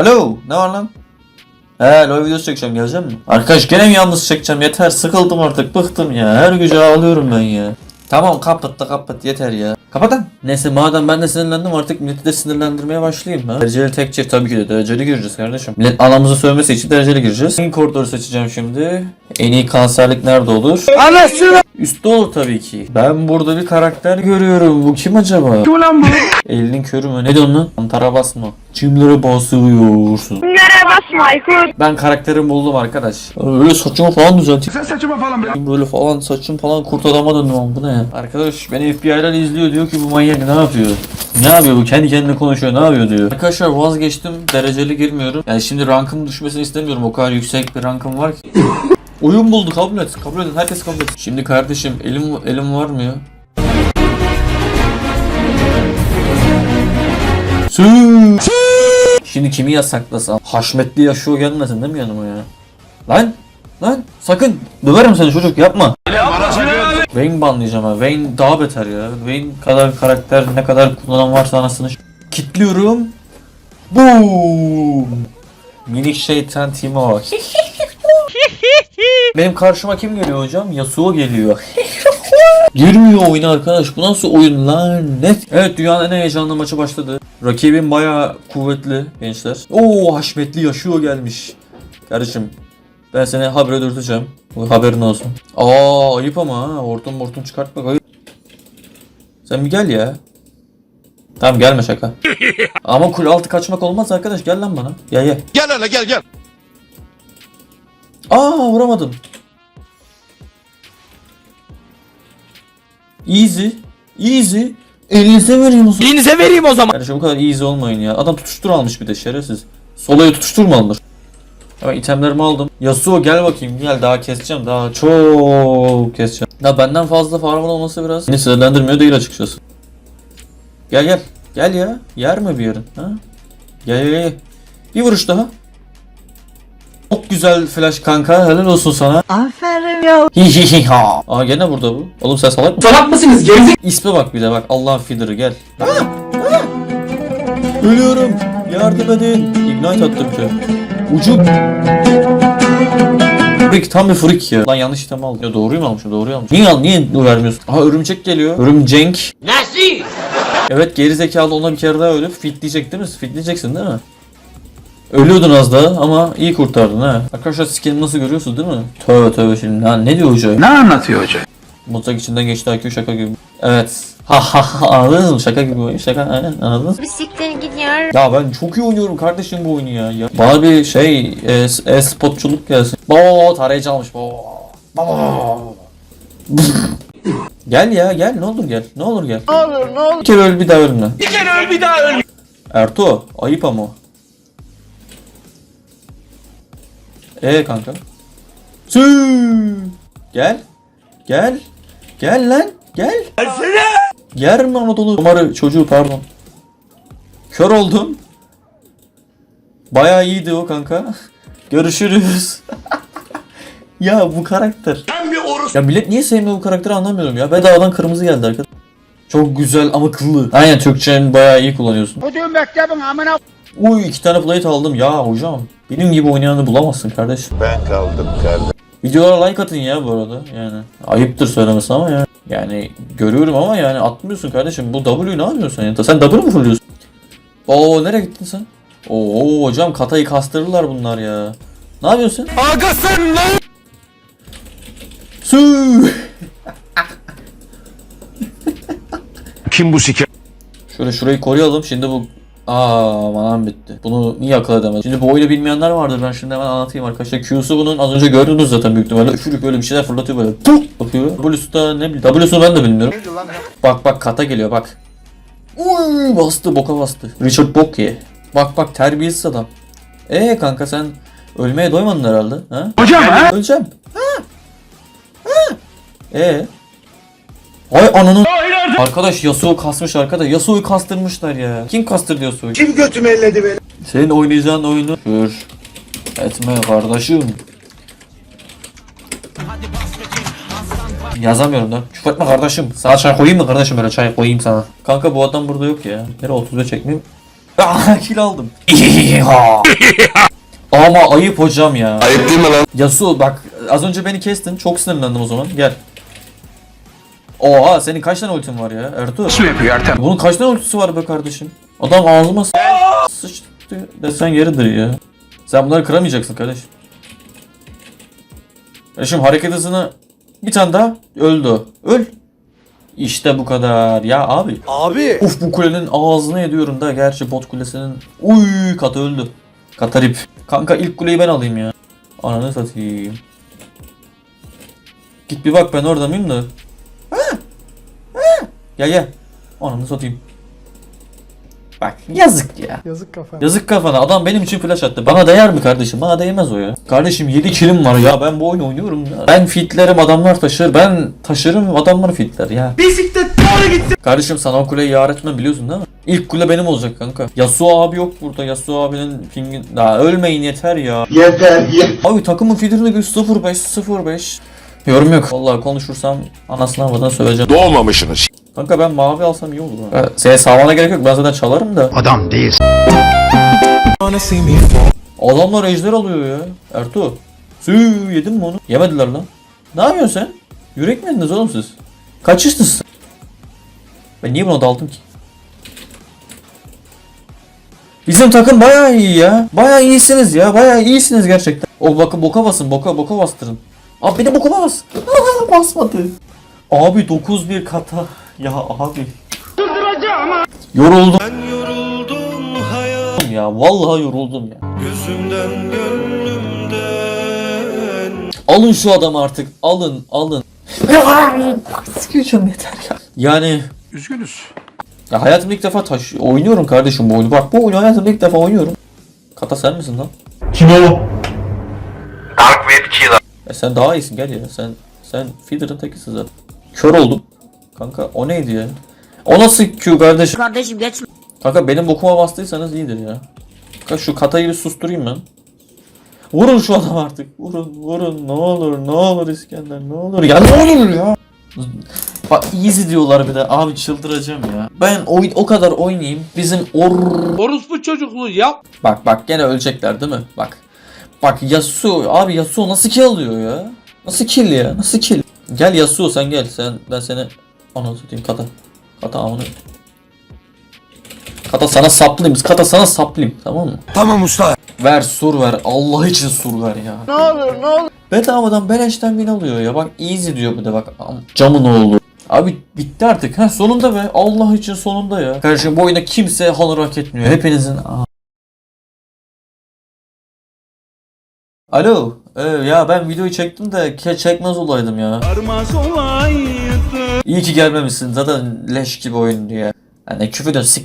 Alo ne var lan? He LoL videosu çekeceğim gelecek mi? Arkadaş gene mi yalnız çekeceğim yeter sıkıldım artık bıktım ya her gece ağlıyorum ben ya. Tamam kapat da kapat yeter ya. Kapat lan. Neyse madem ben de sinirlendim artık milleti de sinirlendirmeye başlayayım ha. Dereceli tek çift tabii ki de dereceli gireceğiz kardeşim. Millet anamızı sövmesi için dereceli gireceğiz. En koridoru seçeceğim şimdi. En iyi kanserlik nerede olur? Üstte olur tabii ki. Ben burada bir karakter görüyorum. Bu kim acaba? Kim lan bu? Elinin körü mü? Ne diyorsun lan? Antara basma. Kimlere basıyorsun? basma Aykut. Ben karakterimi buldum arkadaş. Böyle saçımı falan düzelteyim. Sen saçıma falan bırak. Böyle falan saçım falan kurt adama döndüm ama bu ne ya? Arkadaş beni FBI'ler izliyor diyor ki bu manyak ne yapıyor? Ne yapıyor bu? Kendi kendine konuşuyor ne yapıyor diyor. Arkadaşlar vazgeçtim. Dereceli girmiyorum. Yani şimdi rankım düşmesini istemiyorum. O kadar yüksek bir rankım var ki. Oyun buldu kabul et. Kabul edin. Herkes kabul et. Şimdi kardeşim elim elim var mı ya? Şimdi kimi yasaklasam? Haşmetli yaşıyor gelmesin değil mi yanıma ya? Lan! Lan! Sakın! Döverim seni çocuk yapma! Vayne banlayacağım ha. Vayne daha beter ya. Vayne kadar karakter ne kadar kullanan varsa anasını Kitliyorum. Boom! Minik şeytan Timo. Benim karşıma kim geliyor hocam? Yasuo geliyor. Girmiyor oyuna arkadaş. Bu nasıl oyun lan? Net. Evet dünyanın en heyecanlı maçı başladı. Rakibim bayağı kuvvetli gençler. Oo haşmetli yaşıyor gelmiş. Kardeşim ben seni habere dürteceğim. Bu haberin olsun. Aa ayıp ama ha. Hortum hortum çıkartmak ayıp. Sen bir gel ya. Tamam gelme şaka. ama kul altı kaçmak olmaz arkadaş. Gel lan bana. Gel gel. Gel hele gel gel. Aa vuramadım. Easy. Easy. Elinize vereyim o zaman. Elinize vereyim o zaman. Kardeşim bu kadar easy olmayın ya. Adam tutuştur almış bir de şerefsiz. Solaya tutuştur mu alınır? Hemen itemlerimi aldım. Yasuo gel bakayım gel daha keseceğim daha çok keseceğim. Ya benden fazla farmın olması biraz beni sinirlendirmiyor değil açıkçası. Gel gel. Gel ya. Yer mi bir yerin? Ha? Gel gel gel. Bir vuruş daha. Güzel flash kanka. Helal olsun sana. Aferin ya. Hihihiha. Aa gene burada bu. Oğlum sen salak mısın? Salak mısınız gerizek? İsme bak bir de bak Allah'ın feeder'ı gel. Ölüyorum. Yardım edin. Ignite attım ki. Ucu. Freak tam bir freak ya. Lan yanlış item aldım. Ya doğruyu mu almışım? Doğruyu almışım. Niye al? Niye vermiyorsun? Aha örümcek geliyor. Örümcenk. Nasıl? Evet geri zekalı ona bir kere daha ölüp fitleyecek değil mi? Fitleyeceksin değil mi? Ölüyordun az daha ama iyi kurtardın ha. Arkadaşlar skin'i nasıl görüyorsunuz değil mi? Tövbe tövbe şimdi. Ha, ne diyor hoca? Ne anlatıyor hoca? Mutfak içinden geçti IQ şaka gibi. Evet. Ha ha ha anladınız mı? Şaka gibi oyun. Şaka aynen anladınız mı? Bir siktir git ya. Ben çok iyi oynuyorum kardeşim bu oyunu ya. ya. Bana bir şey e, e-spotçuluk gelsin. Baba tarayıcı almış. Baba. Baba. gel ya gel ne olur gel. Ne olur gel. Ne olur ne olur. Bir kere öl bir daha ölme. Bir kere öl bir daha öl. Ertuğ ayıp ama. Ee kanka. Sü. Gel. Gel. Gel lan. Gel. Yer mi Anadolu? Umarı çocuğu pardon. Kör oldum. Bayağı iyiydi o kanka. Görüşürüz. ya bu karakter. Ben bir orus. Ya millet niye sevmiyor bu karakteri anlamıyorum ya. Bedavadan kırmızı geldi arkadaş. Çok güzel ama kıllı. Aynen Türkçen bayağı iyi kullanıyorsun. Bu düğün mektebin amına. Uy iki tane plate aldım ya hocam. Benim gibi oynayanı bulamazsın kardeş. Ben kaldım kardeşim. Videolara like atın ya bu arada yani. Ayıptır söylemesi ama ya. Yani görüyorum ama yani atmıyorsun kardeşim. Bu W ne yapıyorsun ya? Sen W mu fırlıyorsun? Oo nereye gittin sen? Oo hocam katayı kastırırlar bunlar ya. Ne yapıyorsun? Aga sen lan. Sü. Kim bu siker? Şöyle şurayı koruyalım. Şimdi bu Aa aman bitti. Bunu niye akıl edemedim? Şimdi bu oyunu bilmeyenler vardır. Ben şimdi hemen anlatayım arkadaşlar. Q'su bunun az önce gördünüz zaten büyük ihtimalle. Üfürük böyle bir şeyler fırlatıyor böyle. Puh! Bakıyor. W'su da ne bileyim. W'sunu ben de bilmiyorum. Bak bak kata geliyor bak. Uy bastı boka bastı. Richard Bokke. Bak bak terbiyesiz adam. Ee kanka sen ölmeye doymadın herhalde. Ha? Hocam ha? Öleceğim. Ha? Ha? Ee? Ay ananın. Arkadaş Yasuo kasmış arkadaş. Yasuo'yu kastırmışlar ya. Kim kastırdı Yasuo'yu? Kim götümü elledi beni? Senin oynayacağın oyunu kür etme kardeşim. Yazamıyorum da. Küfür etme kardeşim. Sana çay koyayım mı kardeşim böyle çay koyayım sana. Kanka bu adam burada yok ya. Nere 35 çekmeyeyim. Ah kill aldım. Ama ayıp hocam ya. Ayıp değil mi lan? Yasuo bak az önce beni kestin. Çok sinirlendim o zaman. Gel. Oha senin kaç tane ultin var ya Ertuğ? Su yapıyor Ertem. Bunun kaç tane ultisi var be kardeşim? Adam ağzıma s- sıçtı desen yeridir ya. Sen bunları kıramayacaksın kardeşim. Kardeşim hareket hızını bir tane daha öldü. Öl. İşte bu kadar. Ya abi. Abi. Uf bu kulenin ağzını ediyorum da gerçi bot kulesinin. Uy kata öldü. Katarip. Kanka ilk kuleyi ben alayım ya. Ananı satayım. Git bir bak ben orada mıyım da. Gel gel. Ananı satayım. Bak yazık ya. Yazık kafa. Yazık kafana adam benim için flash attı. Bana değer mi kardeşim? Bana değmez o ya. Kardeşim 7 kilim var ya ben bu oyunu oynuyorum ya. Ben fitlerim adamlar taşır. Ben taşırım adamlar fitler ya. Bisiklet doğru gitti. Kardeşim sana o kuleyi yar etmem biliyorsun değil mi? İlk kule benim olacak kanka. Yasuo abi yok burada. Yasuo abinin pingi... Daha ölmeyin yeter ya. Yeter yeter. Abi takımın feeder'ını gör 05 05. Yorum yok. Vallahi konuşursam anasını havadan söveceğim. Doğmamışsınız. Kanka ben mavi alsam iyi olur. ha. Seni sağlamana gerek yok. Ben zaten çalarım da. Adam değil. Adamlar ejder alıyor ya. Ertuğ. Sü yedin mi onu? Yemediler lan. Ne yapıyorsun sen? Yürek mi yediniz oğlum siz? Kaçıştınız? Ben niye buna daldım ki? Bizim takım bayağı iyi ya. Bayağı iyisiniz ya. Bayağı iyisiniz gerçekten. O bakın boka basın. Boka boka bastırın. Abi bir de boka bas. Basmadı. Abi 9-1 kata. Ya abi. Yoruldum. Ben yoruldum hayat. Ya vallahi yoruldum ya. Alın şu adamı artık. Alın, alın. Sıkıyorum yeter ya. Yani Üzgünüz. ya hayatımda ilk defa taş oynuyorum kardeşim bu oyunu. Bak bu oyunu hayatımda ilk defa oynuyorum. Kata sen misin lan? Kim o? Dark Web Killer. E sen daha iyisin gel ya. Sen sen feeder'ın tekisin zaten. Kör oldum. Kanka o neydi ya? O nasıl Q kardeşim? Kardeşim geç. Kanka benim bokuma bastıysanız iyidir ya. Kanka şu katayı bir susturayım ben. Vurun şu adam artık. Vurun vurun ne olur ne olur İskender ne olur. Ya ne olur ya. Bak easy diyorlar bir de abi çıldıracağım ya. Ben oy o kadar oynayayım. Bizim or... Orospu çocukluğu yap. Bak bak gene ölecekler değil mi? Bak. Bak Yasuo abi Yasuo nasıl kill alıyor ya? Nasıl kill ya? Nasıl kill? Gel Yasuo sen gel. Sen ben seni ana satayım kata. Kata amına. Kata sana saplayayım. Kata sana saplayayım tamam mı? Tamam usta. Ver sur ver. Allah için sur ver ya. Ne olur ne olur. Bedavadan beleşten bin alıyor ya. Bak easy diyor bir de bak. Am- Camın oğlu. Abi bitti artık. Ha sonunda be. Allah için sonunda ya. Kardeşim bu oyunda kimse honor hak etmiyor. Hepinizin... Aa. Alo. Ee, ya ben videoyu çektim de ke- çekmez olaydım ya. İyi ki gelmemişsin. Zaten leş gibi oyundu ya. Yani küfür de sik